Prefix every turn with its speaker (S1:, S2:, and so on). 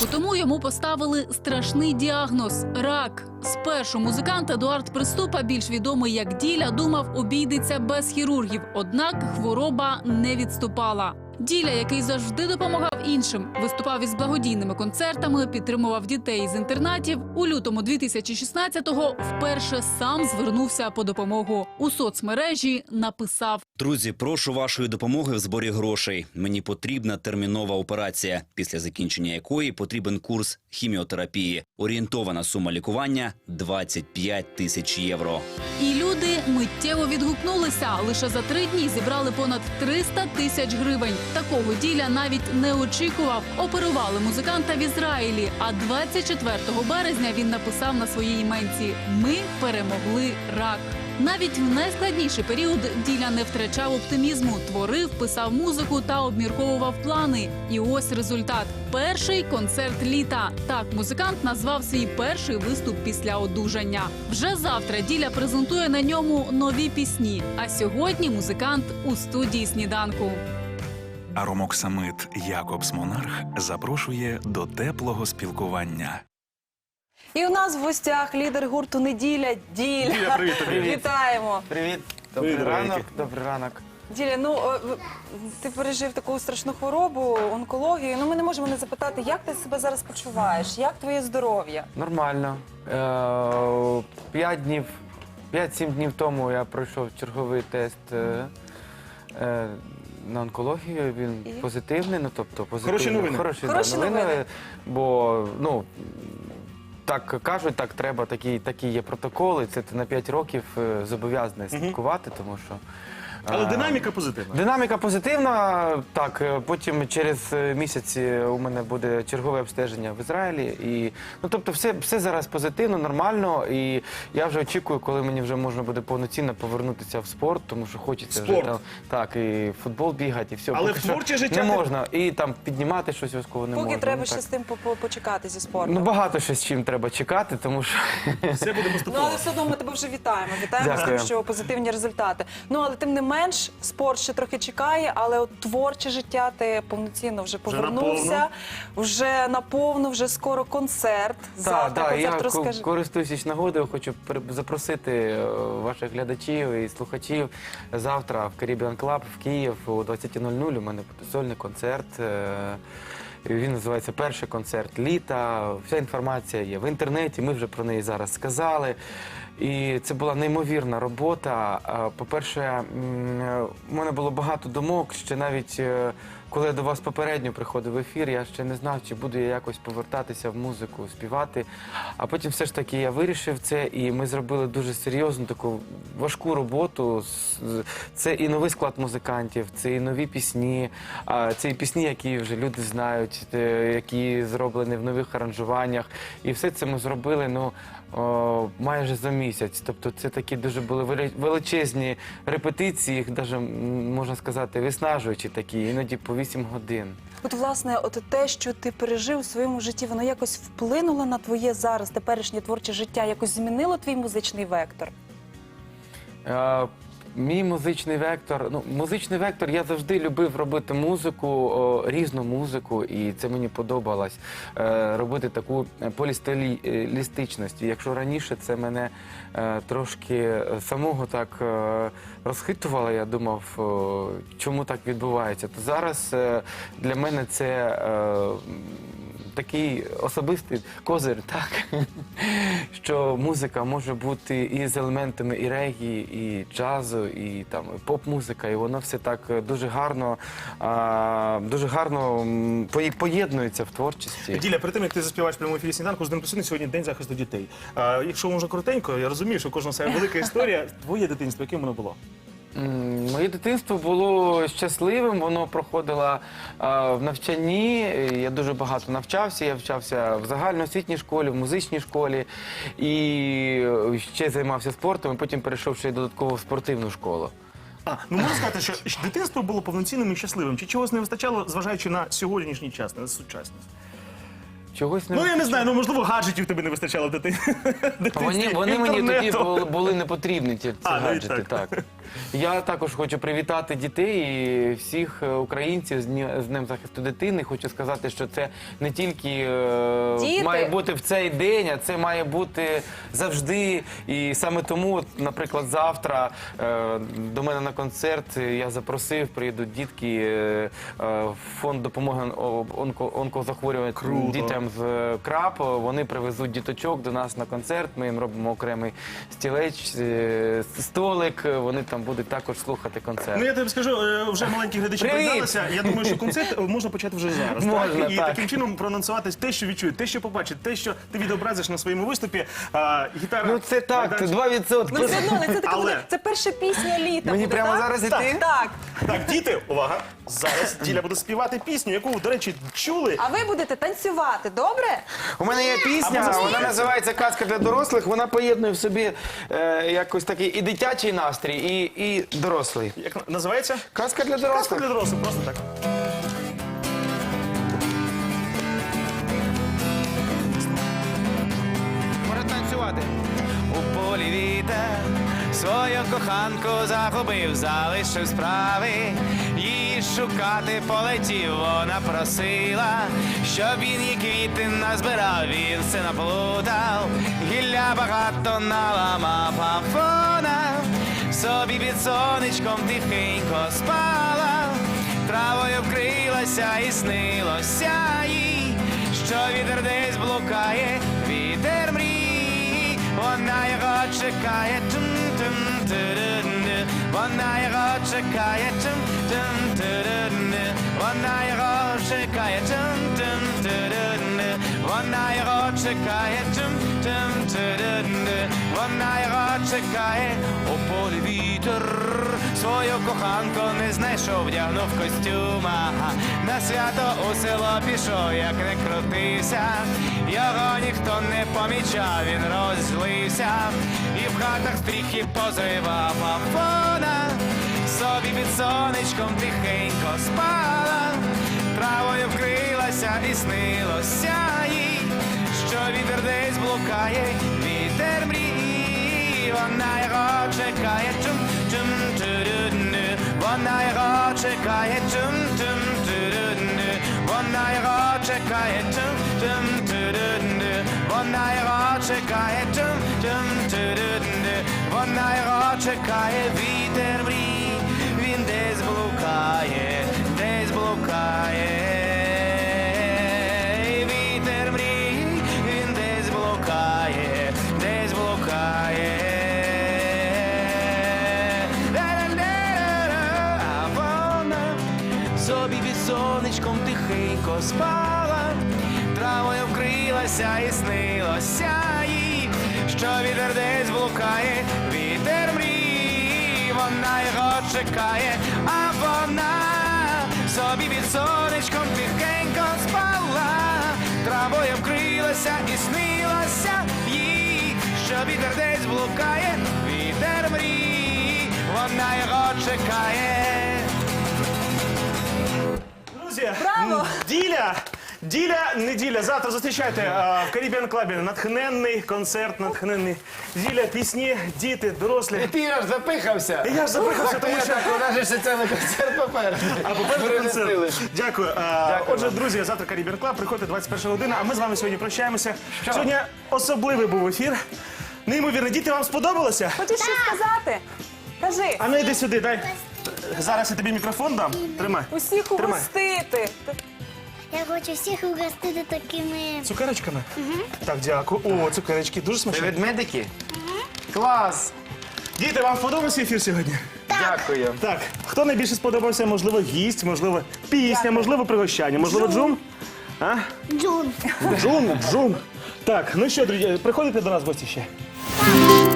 S1: року тому йому поставили страшний діагноз рак. Спершу музикант Едуард Приступа, більш відомий як Діля, думав, обійдеться без хірургів. Однак хвороба не відступала. Діля, який завжди допомагав іншим, виступав із благодійними концертами, підтримував дітей з інтернатів. У лютому 2016-го вперше сам звернувся по допомогу. У соцмережі написав
S2: Друзі, прошу вашої допомоги в зборі грошей. Мені потрібна термінова операція, після закінчення якої потрібен курс хіміотерапії. Орієнтована сума лікування 25 тисяч євро.
S1: І люди миттєво відгукнулися. Лише за три дні зібрали понад 300 тисяч гривень. Такого діля навіть не очікував. Оперували музиканта в Ізраїлі. А 24 березня він написав на своїй іменці: Ми перемогли рак. Навіть в найскладніший період діля не втрачав оптимізму, творив, писав музику та обмірковував плани. І ось результат: перший концерт літа. Так музикант назвав свій перший виступ після одужання. Вже завтра діля презентує на ньому нові пісні. А сьогодні музикант у студії сніданку.
S3: Аромоксамит Якобс Монарх запрошує до теплого спілкування.
S4: І у нас в гостях лідер гурту Неділя Діля.
S5: Діля, привіт тобі.
S4: Вітаємо.
S5: Привіт,
S6: Привіт, добрий
S5: дорогенький.
S6: ранок, добрий ранок.
S4: Діля, ну е, в- ти пережив таку страшну хворобу, онкологію. Ну ми не можемо не запитати, як ти себе зараз почуваєш, як твоє здоров'я?
S6: Нормально. Е, П'ять днів, 5-7 днів тому я пройшов черговий тест е, е, на онкологію. Він
S4: І?
S6: позитивний, ну тобто позитивний.
S5: Хороші новини.
S6: Хороші, да,
S4: Хороші новини.
S6: Бо ну. Так кажуть, так треба, такі, такі є протоколи. Це ти на 5 років е, зобов'язаний слідкувати, тому що.
S5: Але
S6: е,
S5: динаміка позитивна.
S6: Динаміка позитивна. Так, е, потім через е, місяць е, у мене буде чергове обстеження в Ізраїлі. І ну тобто, все, все зараз позитивно, нормально. І я вже очікую, коли мені вже можна буде повноцінно повернутися в спорт, тому що хочеться вже
S5: Спорт.
S6: там так, і в футбол бігати, і все.
S5: Але
S6: Поки
S5: в
S6: що
S5: творче життя
S6: не
S5: ти-
S6: можна. І там піднімати щось військово не
S4: Поки
S6: можна.
S4: треба
S6: ну,
S4: ще
S6: так.
S4: з тим по- по- почекати зі спортом.
S6: Ну багато що з чим треба чекати, тому що
S5: Все буде
S4: Ну,
S5: поступово.
S4: але все одно ми тебе вже вітаємо. Вітаємо з
S6: Дякую.
S4: тим, що позитивні результати. Ну але тим не менш, спорт ще трохи чекає, але от творче життя ти повноцінно вже повернувся, вже наповну, вже скоро концерт. Завтра
S6: Так, я
S4: концерт
S6: ко-
S4: розкажи.
S6: користуючись нагодою, хочу запросити е, ваших глядачів і слухачів завтра в Caribbean Club в Київ о 20.00 у мене сольний концерт. е, Він називається Перший концерт літа. Вся інформація є в інтернеті. Ми вже про неї зараз сказали. І це була неймовірна робота. По-перше, м, е, у мене було багато думок. Ще навіть е, коли я до вас попередньо приходив в ефір, я ще не знав, чи буду я якось повертатися в музику, співати. А потім все ж таки я вирішив це, і ми зробили дуже серйозну таку важку роботу. Це і новий склад музикантів, це і нові пісні, це і пісні, які вже люди знають, які зроблені в нових аранжуваннях. І все це ми зробили ну, майже за місяць. Тобто це такі дуже були величезні репетиції, їх навіть можна сказати, виснажуючі такі, іноді по 8 годин.
S4: От, власне, от те, що ти пережив у своєму житті, воно якось вплинуло на твоє зараз теперішнє творче життя, якось змінило твій музичний вектор.
S6: Е, Мій музичний вектор. Ну, музичний вектор, я завжди любив робити музику, о, різну музику, і це мені подобалось. Е, робити таку полістилістичність. Якщо раніше це мене е, трошки самого так е, розхитувало, я думав, о, чому так відбувається, то зараз е, для мене це. Е, Такий особистий козир, так що музика може бути і з елементами і регі, і джазу, і поп-музика, і воно все так дуже гарно, а, дуже гарно поєднується в творчості.
S5: Діля, перед тим як ти заспіваєш в прямому ефірі сніданку, з Присутні сьогодні день захисту дітей. А, якщо можна коротенько, я розумію, що у кожного своя велика історія. Твоє дитинство, яким воно було?
S6: Моє дитинство було щасливим, воно проходило а, в навчанні. Я дуже багато навчався. Я вчався в загальноосвітній школі, в музичній школі і е, ще займався спортом, і потім перейшов ще й додатково в спортивну школу.
S5: А, ну можна сказати, що дитинство було повноцінним і щасливим. Чи чогось не вистачало, зважаючи на сьогоднішній час, на сучасність?
S6: Чогось не
S5: Ну я не знаю, ну можливо, гаджетів тобі не вистачало в
S6: Вони, вони мені тоді
S5: інтернету.
S6: були, були не потрібні ці
S5: А, ну і
S6: гаджети.
S5: так.
S6: Я також хочу привітати дітей і всіх е, українців з Дні- з Днем захисту дитини. Хочу сказати, що це не тільки е,
S4: Діти.
S6: має бути в цей день, а це має бути завжди. І саме тому, от, наприклад, завтра е, до мене на концерт я запросив, приїдуть дітки е, е, в фонд допомоги о- онко, онкозахворювань
S5: Круто.
S6: дітям з е, КРАП. Вони привезуть діточок до нас на концерт. Ми їм робимо окремий стілець, е, столик. Вони там будуть також слухати концерт.
S5: Ну я тобі скажу, е, вже маленькі глядачі
S6: Привіт!
S5: приєдналися. Я думаю, що концерт е, можна почати вже зараз.
S6: Можна,
S5: так? І
S6: так.
S5: таким чином проанонсувати те, що відчують, те, що побачать, те, що ти відобразиш на своєму виступі. А, гітара.
S6: Ну це так,
S5: майданчик.
S6: 2%.
S4: Ну все одно, це така
S5: Але-
S4: буде- це перша пісня літа.
S6: Мені
S4: буде,
S6: прямо
S4: так?
S6: зараз іти?
S4: Так.
S5: Так, діти, увага! Зараз Діля буде співати пісню, яку, до речі, чули.
S4: А ви будете танцювати, добре?
S6: У мене є пісня, вона називається Казка для дорослих. Вона поєднує в собі е, якось такий і дитячий настрій, і, і дорослий.
S5: Як називається?
S6: Казка для
S5: Казка для дорослих, просто так.
S7: Може танцювати. У полі вітер свою коханку загубив, залишив справи. Її шукати полетів, вона просила, щоб він їй квіти назбирав, він все наплутав, гілля багато наламав, а вона собі під сонечком тихенько спала, травою вкрилася і снилося їй, що вітер десь блукає, вітер мрій, вона його чекає, тум-тум, ту-ду-ду. вона його чекає, вона його чекає, вона його чекає, вона чекає, у полі вітер свою коханку не знайшов, вдягнув костюма. На свято у село пішов, як не крутився. Його ніхто не помічав, він роззлився. І в хатах стріхи позривав, а вона собі під сонечком тихенько спала. Травою вкрилася і снилося їй, що вітер десь блукає, вона його чекає, чум чум ту-ду-ду. вона його чекає, чум чум ту-ду-ду. вона його чекає, чум чум ту-ду-ду. вона його чекає, чум чум ту-ду-ду. вона його чекає, вітер мрій, він десь блукає, десь блукає, сонечком тихенько спала, травою вкрилася і снилося їй, що вітер десь блукає, вітер мрій, вона його чекає, а вона собі під сонечком тихенько спала, травою вкрилася і снилося їй, що вітер десь блукає, вітер мрій, вона його чекає.
S5: Друзі,
S4: Браво!
S5: Діля! Діля, неділя. Завтра зустрічайте в Caribbean Club натхненний концерт, натхненний. Діля, пісні, діти, дорослі.
S6: Ти аж запихався.
S5: Я ж запихався, тому що
S6: У нас же ще цілий концерт попереду.
S5: А попереду
S6: Перенесли.
S5: концерт. Дякую. Отже, друзі, завтра Caribbean Club, приходьте 21 година, а ми з вами сьогодні прощаємося. Сьогодні особливий був ефір. Неймовірно, діти, вам сподобалося?
S4: Хочеш щось сказати? Кажи,
S5: А ну йди сюди, дай. Зараз я тобі мікрофон дам. Тримай.
S4: усіх
S5: Тримай.
S4: угостити.
S8: Я хочу всіх угостити такими.
S5: Цукерочками? Так, дякую. О, цукерочки, дуже
S6: Ви
S5: смачні.
S6: ведмедики? Клас!
S5: Діти, вам сподобався ефір сьогодні?
S6: Дякую.
S5: Так, хто найбільше сподобався? Можливо, гість, можливо, пісня, можливо, пригощання, можливо, джум? А?
S8: Джун.
S5: Джум, джум. Так, ну що, друзі, приходите до нас в гості ще?